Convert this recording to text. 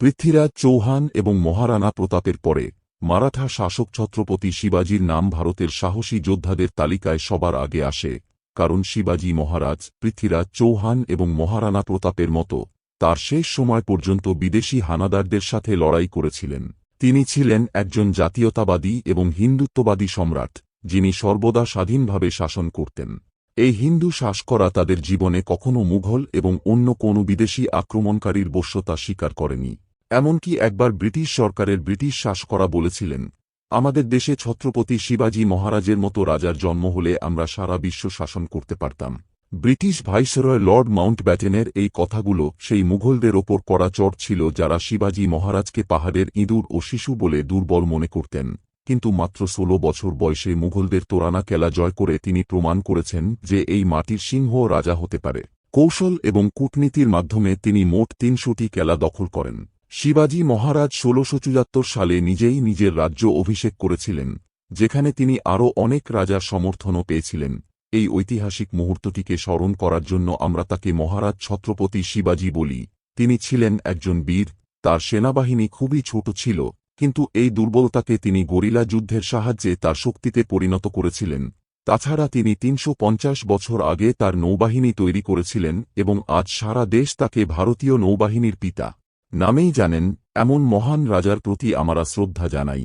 পৃথ্বীরাজ চৌহান এবং মহারানা প্রতাপের পরে, মারাঠা শাসক ছত্রপতি শিবাজির নাম ভারতের সাহসী যোদ্ধাদের তালিকায় সবার আগে আসে, কারণ শিবাজি মহারাজ পৃথ্বীরাজ চৌহান এবং মহারানা প্রতাপের মতো, তার শেষ সময় পর্যন্ত বিদেশি হানাদারদের সাথে লড়াই করেছিলেন। তিনি ছিলেন একজন জাতীয়তাবাদী এবং হিন্দুত্ববাদী সম্রাট, যিনি সর্বদা স্বাধীনভাবে শাসন করতেন। এই হিন্দু শ্বাস করা তাদের জীবনে কখনও মুঘল এবং অন্য কোনো বিদেশি আক্রমণকারীর বশ্যতা স্বীকার করেনি। এমনকি একবার ব্রিটিশ সরকারের ব্রিটিশ শ্বাস করা বলেছিলেন, আমাদের দেশে ছত্রপতি শিবাজী মহারাজের মতো রাজার জন্ম হলে আমরা সারা বিশ্ব শাসন করতে পারতাম। ব্রিটিশ ভাইসরয় লর্ড মাউন্ট ব্যাটেনের এই কথাগুলো সেই মুঘলদের ওপর করা চট ছিল যারা শিবাজী মহারাজকে পাহাড়ের ইঁদুর ও শিশু বলে দুর্বল মনে করতেন। কিন্তু মাত্র ষোলো বছর বয়সে মুঘলদের তোরানা কেলা জয় করে তিনি প্রমাণ করেছেন যে এই মাটির সিংহ রাজা হতে পারে। কৌশল এবং কূটনীতির মাধ্যমে তিনি মোট তিনশোটি কেলা দখল করেন। শিবাজী মহারাজ ষোলশো সালে নিজেই নিজের রাজ্য অভিষেক করেছিলেন, যেখানে তিনি আরও অনেক রাজার সমর্থনও পেয়েছিলেন। এই ঐতিহাসিক মুহূর্তটিকে স্মরণ করার জন্য আমরা তাকে মহারাজ ছত্রপতি শিবাজী বলি। তিনি ছিলেন একজন বীর, তার সেনাবাহিনী খুবই ছোট ছিল, কিন্তু এই দুর্বলতাকে তিনি গরিলা যুদ্ধের সাহায্যে তার শক্তিতে পরিণত করেছিলেন। তাছাড়া তিনি তিনশো পঞ্চাশ বছর আগে তার নৌবাহিনী তৈরি করেছিলেন এবং আজ সারা দেশ তাকে ভারতীয় নৌবাহিনীর পিতা। নামেই জানেন এমন মহান রাজার প্রতি আমরা শ্রদ্ধা জানাই।